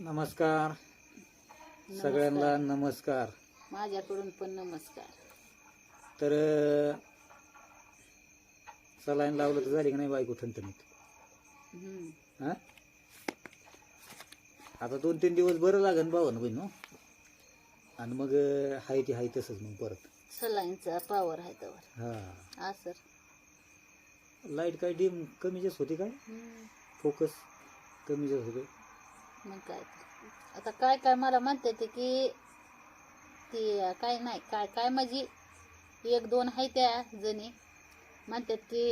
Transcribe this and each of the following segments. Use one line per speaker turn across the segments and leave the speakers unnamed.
नमस्कार. सगळ्यांना नमस्कार.
माझ्याकडून पण नमस्कार.
तर सलाईन लावलं तर झाली की नाही बायको ठणठणीत. हा? आता दोन तीन दिवस बरं लागन भावानं बहीण हो. आणि मग हाय ती हाय तसंच मग परत.
सलाईनचा पावर आहे त्यावर.
हा.
हा सर.
लाइट काय डिम कमी जास्त होती काय फोकस कमी जास्त होते
मग काय. आता काय काय मला म्हणते ते की ती काय नाही काय काय म्हणजे एक दोन आहे त्या जणी. म्हणतात की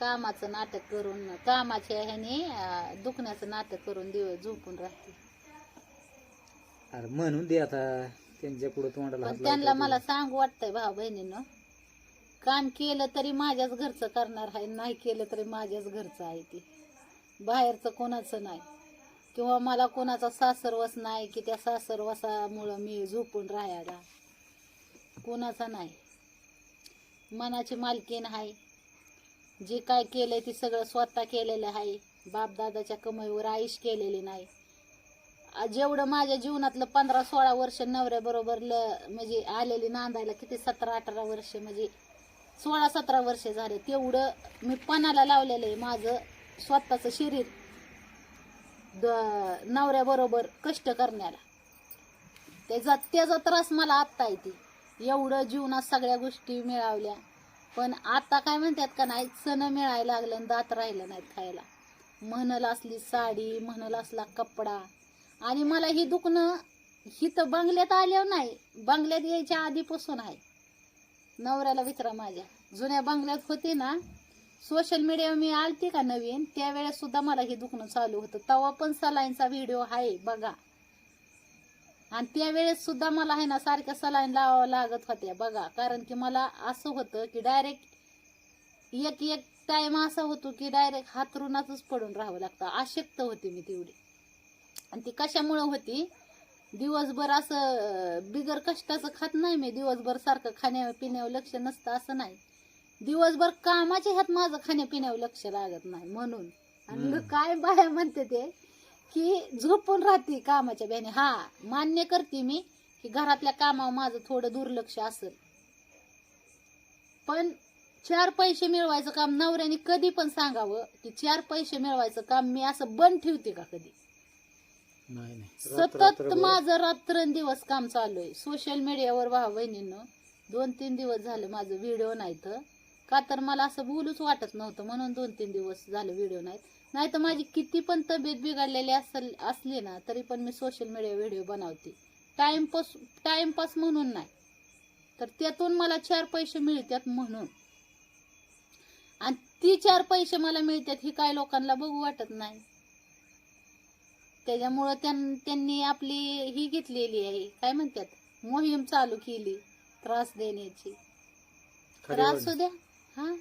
कामाचं नाटक करून कामाच्या ह्याने दुखण्याचं नाटक करून दिवस झोपून राहते.
अरे म्हणून दे आता त्यांच्या पुढे तोंडाला हात
पण त्यांना मला. सांगू वाटतंय भाऊ बहिणीनं काम केलं तरी माझ्याच घरचं करणार आहे नाही केलं तरी माझ्याच घरचं आहे ते. बाहेरचं कोणाचं नाही. किंवा मला कोणाचा सासरवस नाही की त्या सासरवसामुळं मी झोपून राहायला. कोणाचा नाही. मनाची मालकीन आहे. जे काय केलंय ते सगळं स्वतः केलेलं आहे. बापदादाच्या कमाईवर आईश केलेली नाही. जेवढं माझ्या जीवनातलं पंधरा सोळा वर्ष नवऱ्याबरोबर ल म्हणजे आलेली नांदायला किती सतरा अठरा वर्ष म्हणजे सोळा सतरा वर्ष झाले. तेवढं मी पणाला लावलेलं आहे माझं स्वतःचं शरीर द नवऱ्याबरोबर कष्ट करण्याला. त्याचा त्याचा त्रास मला आत्ता येते. एवढं जीवनात सगळ्या गोष्टी मिळावल्या. पण आता काय म्हणतात का नाही सण मिळायला लागलं आणि दात राहिलं नाहीत खायला. म्हणल असली साडी म्हणल असला कपडा. आणि मला ही दुखणं ही तर बंगल्यात आल्यावर नाही बंगल्यात यायच्या आधीपासून आहे. नवऱ्याला विचारा माझ्या. जुन्या बंगल्यात होते ना सोशल मीडिया मी आलती का नवीन? त्यावेळेस सुद्धा मला हे दुखणं चालू होतं. तवा पण सलाईनचा व्हिडिओ आहे बघा. आणि त्यावेळेस सुद्धा मला आहे ना सारख्या सलाईन लावावं लागत होत्या बघा. कारण की मला असं होतं की डायरेक्ट एक एक टाइम असा होतो की डायरेक्ट हातरूनातच पडून राहावं लागतं. अशक्त होते मी तेवढी. आणि ती कशामुळं होती? दिवसभर असं बिगर कष्टाचं खात नाही मी. दिवसभर सारखं खाण्या पिण्यावर लक्ष नसतं असं नाही. दिवसभर कामाच्या ह्यात माझं खाण्यापिण्यावर लक्ष लागत नाही म्हणून. आणि. काय बाया म्हणते ते की झोपून राहते कामाच्या बेने हा मान्य करते मी की घरातल्या कामावर माझं थोडं दुर्लक्ष असेल. पण चार पैसे मिळवायचं काम नवऱ्याने कधी पण सांगावं की चार पैसे मिळवायचं काम मी असं बंद ठेवते का कधी?
नाही नाही.
सतत
रात्र-
माझं रात्रंदिवस काम चालू आहे. सोशल मीडियावर भाऊ बहिणीनं दोन तीन दिवस झाले माझं व्हिडिओ नाही तर. का तर मला असं बोलूच वाटत नव्हतं म्हणून दोन तीन दिवस झाले व्हिडिओ नाहीत. नाही तर माझी किती पण तब्येत बिघडलेली असेल असली ना तरी पण मी सोशल मीडिया व्हिडिओ बनवते. टाइमपास टाइमपास म्हणून नाही. तर त्यातून मला चार पैसे मिळतात म्हणून. आणि ती चार पैसे मला मिळतात ही काय लोकांना बघू वाटत नाही. त्याच्यामुळं त्यां- त्यांनी आपली ही घेतलेली आहे. काय म्हणतात? मोहीम चालू केली. त्रास देण्याची. त्रास. असू द्या हा?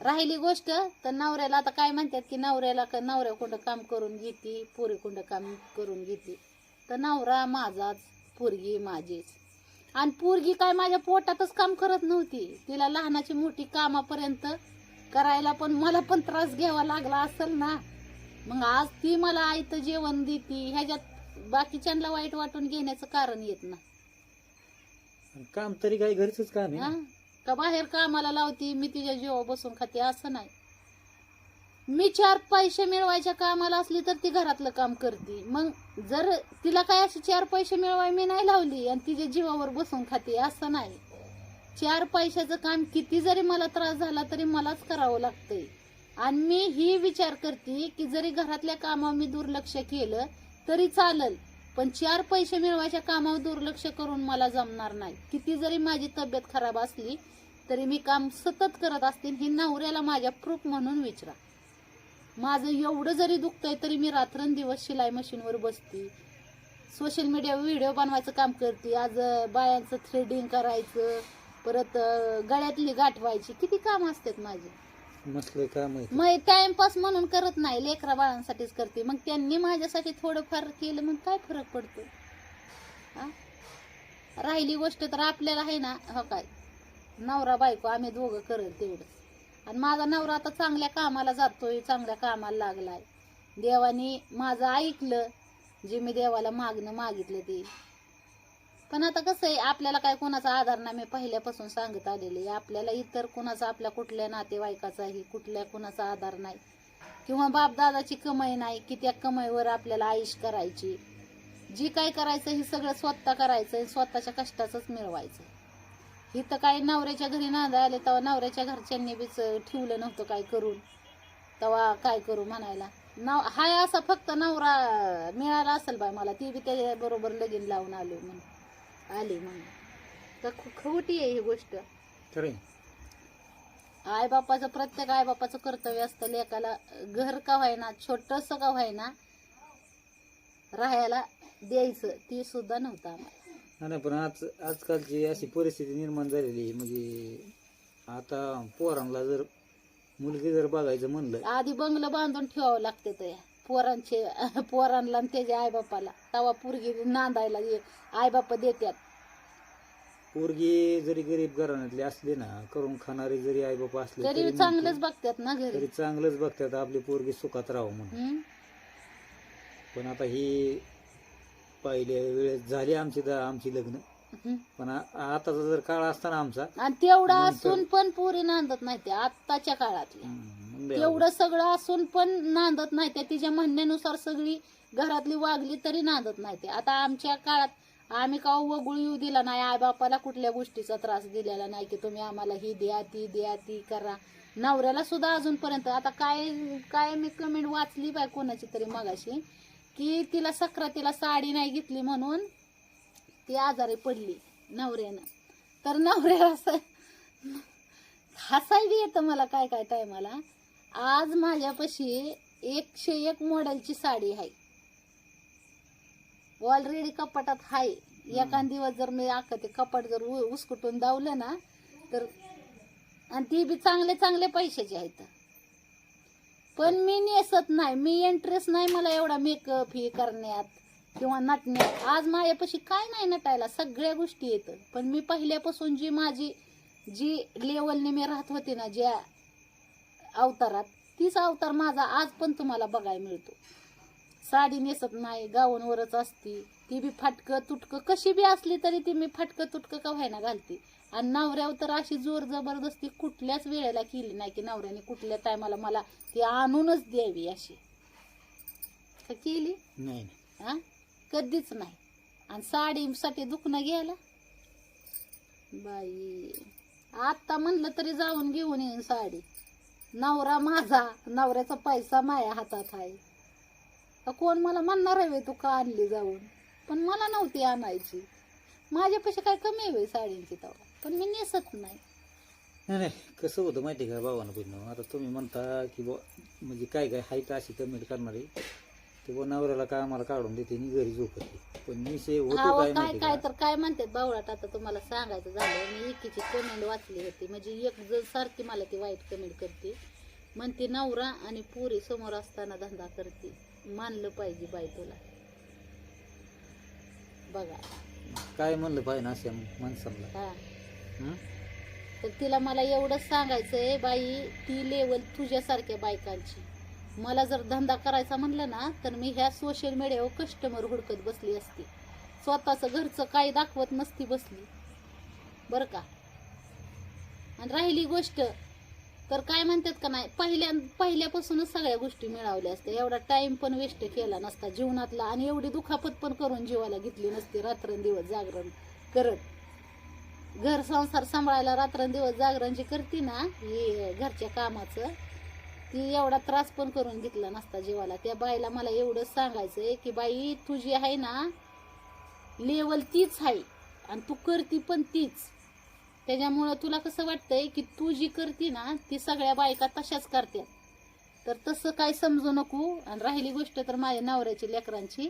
राहिली गोष्ट तर नवऱ्याला आता काय म्हणतात की नवऱ्याला नवऱ्या कुठं काम करून घेते पोरी कुठं काम करून घेते. तर नवरा माझाच पोरगी माझीच. आणि पोरगी काय माझ्या पोटातच काम करत नव्हती. तिला लहानाची मोठी कामापर्यंत करायला पण मला पण त्रास घ्यावा लागला असेल ना. मग आज ती मला आयतं जेवण देते. ह्याच्यात बाकीच्यांना वाईट वाटून घेण्याचं कारण येत ना
काम तरी काही घरच काम आहे
हा? का बाहेर कामाला लावती मी तिच्या जीवा बसून खाते असं नाही. मी चार पैसे मिळवायच्या कामाला असली तर ती घरातलं काम करते. मग जर तिला काय अशी चार पैसे मिळवाय मी नाही लावली आणि तिच्या जीवावर बसून खाते असं नाही. चार पैशाचं काम किती जरी मला त्रास झाला तरी मलाच करावं लागतंय. आणि मी ही विचार करते की जरी घरातल्या कामावर मी दुर्लक्ष केलं तरी चालल. पण चार पैसे मिळवायच्या कामावर दुर्लक्ष करून मला जमणार नाही. किती जरी माझी तब्येत खराब असली तरी मी काम सतत करत असते हे नवऱ्याला माझ्या प्रूफ म्हणून विचारा. माझं एवढं जरी दुखतंय तरी मी रात्रंदिवस शिलाई मशीनवर बसते. सोशल मीडियावर व्हिडिओ बनवायचं काम करते. आज बायांचं थ्रेडिंग करायचं परत गळ्यातली गाठवायची. किती काम असतात माझे. मग टाइमपास म्हणून करत नाही लेकरा बाळांसाठीच करते. मग त्यांनी माझ्यासाठी थोडंफार केलं मग काय फरक पडतो? हा? राहिली गोष्ट तर आपल्याला आहे ना हो काय? नवरा बायको आम्ही दोघं करत तेवढं. आणि माझा नवरा आता चांगल्या कामाला जातोय चांगल्या कामाला लागलाय. देवानी माझं ऐकलं जे मी देवाला मागणं मागितलं ते. पण आता कसं आहे आपल्याला काय कोणाचा आधार नाही मी पहिल्यापासून सांगत आलेले आहे. आपल्याला इतर कोणाचा आपल्या कुठल्या नातेवाईकाचाही कुठल्या कोणाचा आधार नाही. किंवा बापदादाची कमाई नाही की त्या कमाईवर आपल्याला आयुष करायची. जी काय करायचं हे सगळं स्वतः करायचं स्वतःच्या कष्टाचंच मिळवायचं. इथं काय नवऱ्याच्या घरी नांदा आले तेव्हा नवऱ्याच्या घरच्यांनी बीच ठेवलं नव्हतं काय करून. तेव्हा काय करू म्हणायला. नाव हाय असा फक्त नवरा मिळाला असेल बाय मला ती बी त्याच्या बरोबर लगीन लावून आलो म्हणून. आली म्हणून. तर खो- खोटी आहे ही गोष्ट. आई बापाचं प्रत्येक आई बापाचं कर्तव्य असतं लेकाला घर का व्हायना छोटस का व्हायना राहायला द्यायचं. ती सुद्धा नव्हतं आम्हाला.
नाही पण आज आजकालची अशी परिस्थिती निर्माण झालेली आहे म्हणजे आता पोरांना जर मुलगी जर बघायचं म्हणलं
आधी बंगलं बांधून ठेवावं लागते तर पोरांचे पोरांना आणि त्याच्या आईबापाला. तवा पोरगी नांदायला आई बापा देत्यात.
पोरगी जरी गरीब घराण्यातली असली ना करून खाणारी जरी आई बाबा असले
तरी
तरी
चांगलंच बघतात ना घरी.
तरी चांगलंच बघतात आपली पोरगी सुखात राहावं म्हणून? पण आता ही पहिल्या वेळेस झाली आमची दा- आमची लग्न. पण आ- आताचा जर काळ असता ना आमचा
आणि तेवढं असून पण पुरी नांदत नाही त्या आत्ताच्या काळातल्या.
हम्म,
तेवढं सगळं असून पण नांदत नाही त्या तिच्या म्हणण्यानुसार सगळी घरातली वागली तरी नांदत नाही ते आता आमच्या काळात आम्ही का वगुळ येऊ दिला नाही आई बापाला कुठल्या गोष्टीचा त्रास दिलेला नाही की तुम्ही आम्हाला ही द्या ती द्या ती करा. नवऱ्याला सुद्धा अजूनपर्यंत आता काय काय मी कमेंट वाचली बाय कोणाची तरी मगाशी की तिला सक्रातीला साडी नाही घेतली म्हणून ती आजारी पडली नवऱ्यानं. तर नवऱ्याला हसायला येतं मला काय काय टायमाला आज माझ्यापाशी एकशे एक मॉडेलची साडी आहे. ऑलरेडी कपाटात आहे एखाद दिवस जर मी अख्खं ते कपाट जर उ- दावलं ना तर आणि ती बी चांगले चांगले पैशाची आहेत. पण मी नेसत नाही. मी इंटरेस्ट नाही मला एवढा मेकअप हे करण्यात किंवा नटण्यात. आज माझ्यापाशी काय नाही नटायला. सगळ्या गोष्टी येतं पण मी पहिल्यापासून जी माझी जी लेवलने मी राहत होते ना ज्या अवतारात तीच अवतार माझा आज पण तुम्हाला बघायला मिळतो. साडी नेसत नाही गाऊनवरच असती ती बी फाटकं तुटकं कशी बी असली तरी ती मी फाटकं तुटकं का व्हायना घालते. आणि नवऱ्यावर तर अशी जोर जबरदस्ती कुठल्याच वेळेला केली नाही की नवऱ्याने कुठल्या टायमाला मला ती आणूनच द्यावी अशी. का केली?
नाही
हा कधीच नाही. आणि साडीसाठी दुखणं घ्यायला? बाई. आत्ता म्हणलं तरी जाऊन घेऊन येईन साडी. नवरा माझा नवऱ्याचा पैसा माझ्या हातात आहे. तर कोण मला म्हणणार आहे तू का आणली जाऊन? पण मला नव्हती आणायची. माझ्यापाशी काय कमी आहे साडींची तेव्हा. पण मी नेसत नाही.
नाही नाही कसं होतं माहिती आहे का बाबांना पण आता तुम्ही म्हणता की बुवा म्हणजे काय काय हाय का अशी कमेंट करणारी. बुवा नवऱ्याला काय आम्हाला काढून देते आणि घरी झोपते पण मी से होतो
अहो,
काय
काय
माहिती
काय
का?
तर काय म्हणतात बावळाट आता तुम्हाला सांगायचं झालं मी एकीची कमेंट वाचली होती. म्हणजे एक जण सारखी मला ती वाईट कमेंट करते. म्हणते नवरा आणि पुरी समोर असताना धंदा करते. मानलं पाहिजे बाई तुला. बघा.
काय म्हणलं पाहिजे ना अशा माणसांना?
हा.
हं?
तर तिला मला एवढंच सांगायचंय बाई ती लेवल तुझ्यासारख्या बायकांची. मला जर धंदा करायचा म्हणलं ना तर मी ह्या सोशल मीडियावर कस्टमर हुडकत बसली असती. स्वतःचं घरचं काय दाखवत नसती बसली. बरं का? आणि राहिली गोष्ट तर काय म्हणतात का नाही पहिल्या पहिल्यापासूनच सगळ्या गोष्टी मिळावल्या असत्या. एवढा टाइम पण वेस्ट केला नसता जीवनातला आणि एवढी दुखापत पण करून जीवाला घेतली नसती रात्रंदिवस जागरण करत. घर संसार सांभाळायला रात्रंदिवस जागरण जी करते ना हे घरच्या कामाचं ती एवढा त्रास पण करून घेतला नसता जीवाला. त्या बाईला मला एवढंच सांगायचंय की बाई तुझी आहे ना लेवल तीच आहे आणि तू करती पण तीच. त्याच्यामुळं तुला कसं वाटतंय की तू जी करती ना ती सगळ्या बायका तशाच करतात तर तसं काय समजू नको आणि राहिली गोष्ट तर माझ्या नवऱ्याची लेकरांची.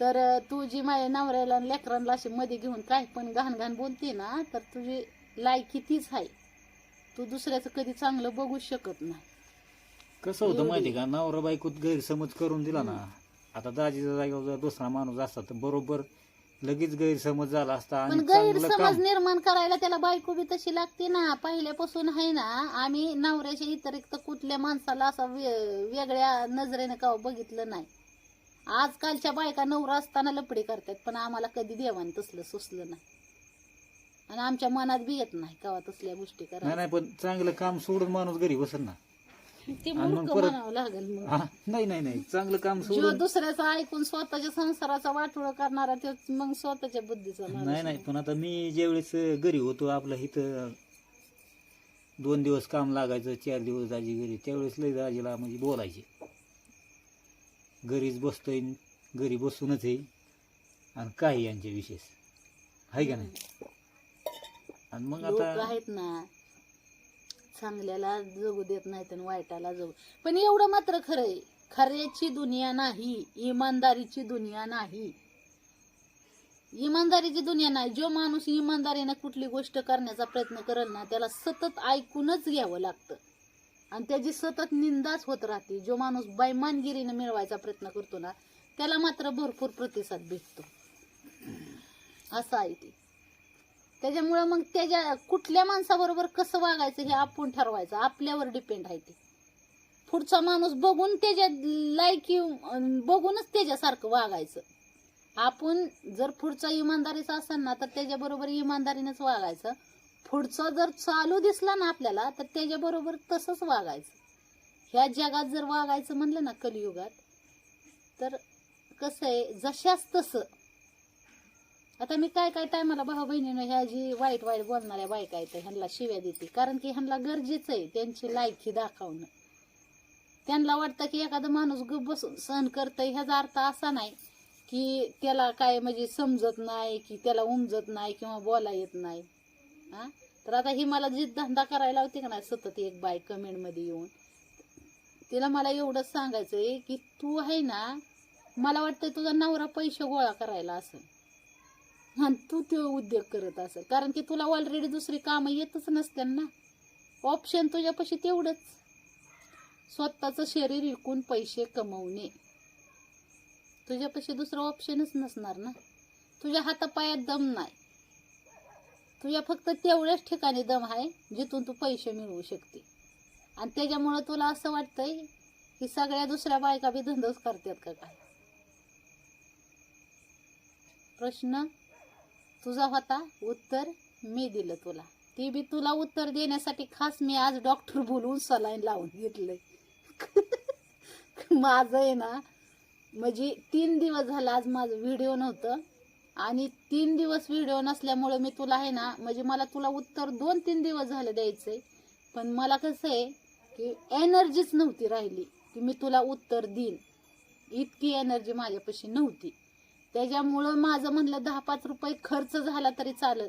तर तू जी माझ्या नवऱ्याला आणि लेकरांना अशी मध्ये घेऊन काय पण घाण घाण बोलते ना तर तुझी लायकी तीच आहे. तू दुसऱ्याचं कधी चांगलं बघू शकत नाही.
कसं होतं. माहिती का? नवरा बायकोत गैरसमज करून दिला ना आता दाजीच्या जागेवर जर दुसरा माणूस असता तर बरोबर लगेच गैरसमज झाला असता
पण
आणि चांगलं
गैरसमज
काम
निर्माण करायला त्याला बायको बी तशी लागते ना. पहिल्यापासून आहे ना आम्ही नवऱ्याच्या व्यतिरिक्त कुठल्या माणसाला असं वे- वेगळ्या नजरेने का बघितलं नाही. आजकालच्या बायका नवरा असताना लपडी करतात पण आम्हाला कधी देवान तसलं सुचलं नाही. आणि आमच्या मनात बी येत नाही कवा तसल्या गोष्टी
नाही
करा
नाही पण चांगलं काम सोडून माणूस घरी बसल ना.
ते
आणि मग
मूर्ख
परत-
म्हणावं लागेल मग.
हा नाही नाही नाही. चांगलं काम
जो
सोडून
दुसऱ्याचं ऐकून स्वतःच्या संसाराचा वाटोळ करणारा तो मग स्वतःच्या बुद्धीचा माणूस
नाही नाही. पण आता मी ज्यावेळेस घरी होतो आपलं इथं दोन दिवस काम लागायचं चार दिवस आजी घरी. त्यावेळेस लय आजीला म्हणजे बोलायचे. घरीच बसतोय घरी बसूनच आहे. आणि काय यांचे विशेष आहे का नाही? आणि मग
लोक
आता
आहेत ना चांगल्याला जगू देत नाहीत आणि वाईटाला जगू. पण एवढं मात्र खरंय खऱ्याची दुनिया नाही इमानदारीची दुनिया नाही. इमानदारीची दुनिया नाही. जो माणूस इमानदारीने कुठली गोष्ट करण्याचा प्रयत्न करेल ना त्याला सतत ऐकूनच घ्यावं लागतं. आणि त्याची सतत निंदाच होत राहते. जो माणूस बैमानगिरीने मिळवायचा प्रयत्न करतो ना त्याला मात्र भरपूर प्रतिसाद भेटतो. असं आहे ते. त्याच्यामुळं मग त्याच्या कुठल्या माणसाबरोबर कसं वागायचं हे आपण ठरवायचं. आपल्यावर डिपेंड आहे ते. पुढचा माणूस बघून त्याच्या लायकी बघूनच त्याच्यासारखं वागायचं. आपण जर पुढचा इमानदारीचा असेल ना तर त्याच्याबरोबर इमानदारीनेच वागायचं. पुढचं जर चालू दिसला ना आपल्याला तर त्याच्याबरोबर तसंच वागायचं. ह्या जगात जर वागायचं म्हणलं ना कलियुगात तर कसं आहे जशाच तसं आता मी काय काय टायमाला भाऊ बहिणीनं ह्या जी वाईट वाईट बोलणाऱ्या बायका आहेत ह्यांना शिव्या देते. कारण की ह्यांना गरजेचं आहे त्यांची लायकी दाखवणं. त्यांना वाटतं की एखादा माणूस गप बसून सहन करतंय ह्याचा अर्थ असा नाही की त्याला काय म्हणजे समजत नाही की त्याला उमजत नाही किंवा बोला येत नाही. हा तर आता ही मला जी धंदा करायला होती का नाही? सतत एक बाय कमेंटमध्ये येऊन. तिला मला एवढंच सांगायचंय की तू आहे ना मला वाटतं तुझा नवरा पैसे गोळा करायला असेल. आणि तू तो उद्योग करत असेल. कारण की तुला ऑलरेडी दुसरी कामं येतच नसतील ना. ऑप्शन तुझ्यापाशी तेवढंच. स्वतःचं शरीर विकून पैसे कमवणे. तुझ्यापाशी दुसरं ऑप्शनच नसणार ना. तुझ्या हातापायात दम नाही. तुझ्या फक्त तेवढ्याच ठिकाणी दम आहे जिथून तू पैसे मिळवू शकते. आणि त्याच्यामुळं तुला असं वाटतंय की सगळ्या दुसऱ्या बायका बी धंदोच करतात का काय? प्रश्न? तुझा होता उत्तर मी दिलं तुला. ते बी तुला उत्तर देण्यासाठी खास मी आज डॉक्टर बोलवून सलाईन लावून घेतलंय. माझं आहे ना म्हणजे तीन दिवस झालं आज माझं व्हिडिओ नव्हतं आणि तीन दिवस व्हिडिओ नसल्यामुळे मी तुला आहे ना म्हणजे मला तुला उत्तर दोन तीन दिवस झालं द्यायचंय. पण मला कसं आहे की एनर्जीच नव्हती राहिली की मी तुला उत्तर देईन. इतकी एनर्जी माझ्यापाशी नव्हती. त्याच्यामुळं माझं म्हणलं दहा पाच रुपये खर्च झाला तरी चालेल.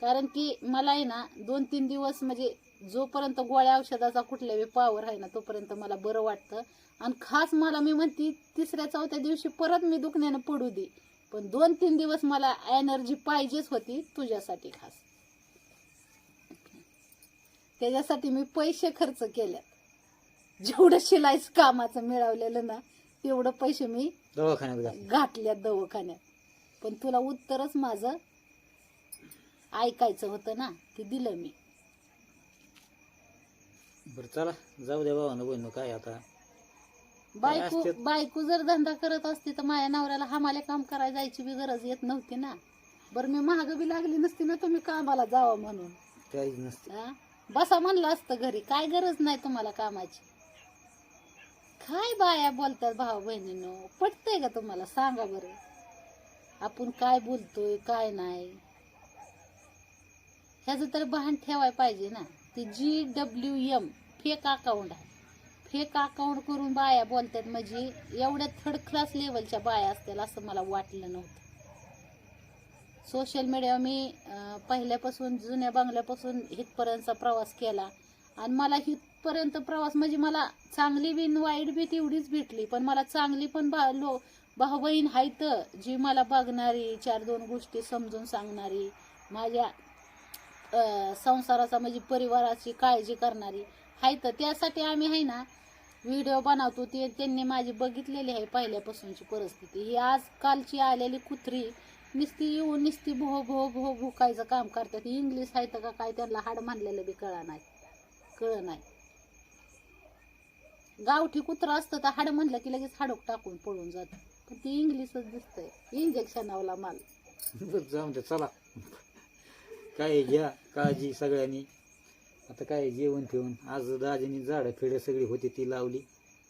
कारण की मला आहे ना दोन तीन दिवस म्हणजे जोपर्यंत गोळ्या औषधाचा कुठल्या पावर आहे ना तोपर्यंत मला बरं वाटतं. आणि खास मला मी म्हणते तिसऱ्या चौथ्या दिवशी परत मी दुखण्यानं पडू दे. पण दोन तीन दिवस मला एनर्जी पाहिजेच होती तुझ्यासाठी खास. त्याच्यासाठी मी पैसे खर्च केल्यात. जेवढं शिलाईच कामाचं मिळवलेलं ना तेवढं पैसे मी
दवाखान्यात घातलं.
घातल्यात दवाखान्यात. पण तुला उत्तरच माझं ऐकायचं होतं ना ते दिलं मी.
बरं चला. जाऊ द्या भावानं बहिण काय आता?
बायको बायको जर धंदा करत असती तर माझ्या नवऱ्याला हमाले काम करायला जायची बी गरज येत नव्हती ना. बरं मी महाग बी लागली नसती ना तुम्ही कामाला जावा म्हणून.
काहीच नसते.
हा? बसा म्हणलं असतं घरी. काय गरज नाही तुम्हाला कामाची. काय बाया बोलतात भाऊ बहिणीनो? पटतंय का तुम्हाला? सांगा बरं. आपण काय बोलतोय काय नाही? ह्याचं तर भान ठेवाय पाहिजे ना. ते G W M fake account आहे. फेक अकाउंट करून बाया बोलतात म्हणजे एवढ्या थर्ड क्लास लेवलच्या बाया असतील असं मला वाटलं नव्हतं. सोशल मीडिया मी पहिल्यापासून जुन्या बंगल्यापासून इथपर्यंतचा प्रवास केला. आणि मला ही पर्यंत प्रवास म्हणजे मला चांगली बिन वाईट बी तेवढीच भेटली पण मला चांगली पण बा लो भाऊ बहीण आहेत जी मला बघणारी चार दोन गोष्टी समजून सांगणारी माझ्या संसाराचा म्हणजे परिवाराची काळजी करणारी आहेत त्यासाठी आम्ही आहे ना व्हिडिओ बनवतो ते त्यांनी माझी बघितलेली आहे पहिल्यापासूनची परिस्थिती. ही आजकालची आलेली कुत्री नुसती येऊन नुसती भो भो भो भुकायचं काम करतात. इंग्लिश आहे तर का काय त्यांना हाड मानलेलं बी कळा नाही कळ नाही. गावठी कुत्रा असतं तर हाड म्हणलं की लगेच हाडोक टाकून पळून जात. पण ती इंग्लिशच दिसतंय. इंजेक्शनावला माल.
बरं, जाऊन द्या चला. काय घ्या काळजी सगळ्यांनी. आता काय जेवण ठेवून. आज दाजीनी झाडं फिडं सगळी होती ती लावली.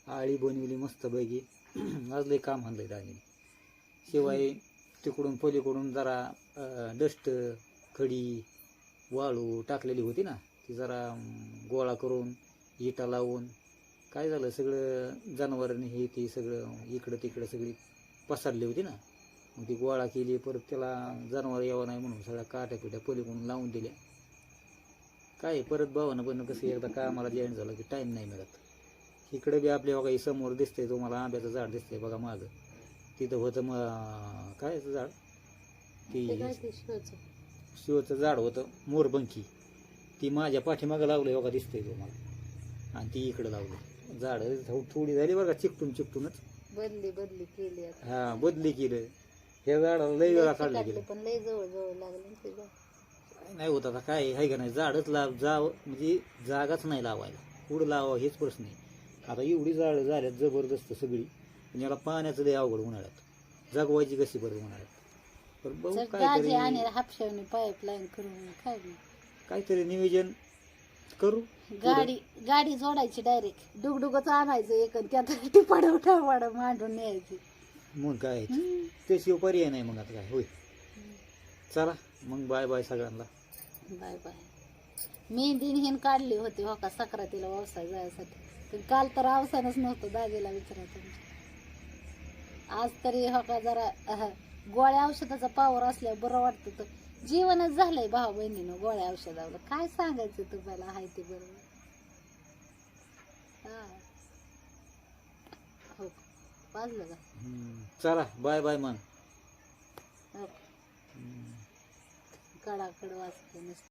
आळी बनवली मस्तपैकी. आज लय काम आणलंय दाजीने शिवाय तिकडून पलीकडून जरा डस्ट खडी वाळू टाकलेली होती ना ती जरा अं, गोळा करून इटा लावून काय झालं? सगळं जनावरांनी हे ते सगळं इकडं तिकडं सगळी पसरली होती ना. मग ती गोळा केली परत त्याला जनावर यावं नाही म्हणून सगळ्या काट्या पिट्या पलीकडून लावून दिल्या. काय परत भावानं पण कसं एकदा कामाला जॉईन झालं की टाईम नाही मिळत. इकडे बी आपल्या बघा हे समोर दिसतंय तुम्हाला आंब्याचं झाड दिसतंय बघा माझं तिथं होतं मग काय झाड?
ते शिवचं.
झाड होतं मोरबंकी. ती माझ्या पाठीमागं लावलंय बघा दिसतंय तुम्हाला. आणि ती इकडं लावलं झाडं थोडी झाली बघा चिकटून चिकटूनच.
बदली बदली केली आता.
हा बदली केलं. ह्या झाडाला लय वेळा काढलं गेलं.
पण लय जवळ जवळ लागले ना ते झाड.
काय नाही होत आता काय आहे का नाही झाडच लाव जाव म्हणजे जागाच नाही लावायला. कुठं लावा हेच प्रश्न आहे. आता एवढी झाडं झाल्यात जबरदस्त सगळी पण याला पाण्याचं लय अवघड उन्हाळ्यात जगवायची कशी बरं उन्हाळ्यात तर बघू
आणि हापशावणी पाईपलाईन करून काय.
काहीतरी नियोजन करू?
गाडी गाडी जोडायची डायरेक्ट डुगडुगच आणायचं एक आणि त्यात टिपाड उठावाड मांडून न्यायची.
मग काय. त्याशिवाय पर्याय नाही मग आता काय होय. चला मग बाय बाय सगळ्यांना.
बाय बाय मेहंदी हिन काढली होती हो का सक्रातीला व्यवसाय जायसाठी. पण काल तर अवसानच नव्हतं दाजीला विचारायचं आज तरी हो का जरा गोळ्या औषधाचा पावर असल्यावर बरं वाटतं तर जीवनच झालंय भाऊ बहिणीनं गोळ्या औषधावर. काय सांगायचं तुम्हाला? आहे ते बरोबर. हा. हो. वाजलं का?
हम्म. चला बाय बाय मग
हो. कडाकड वाजते नुसतं.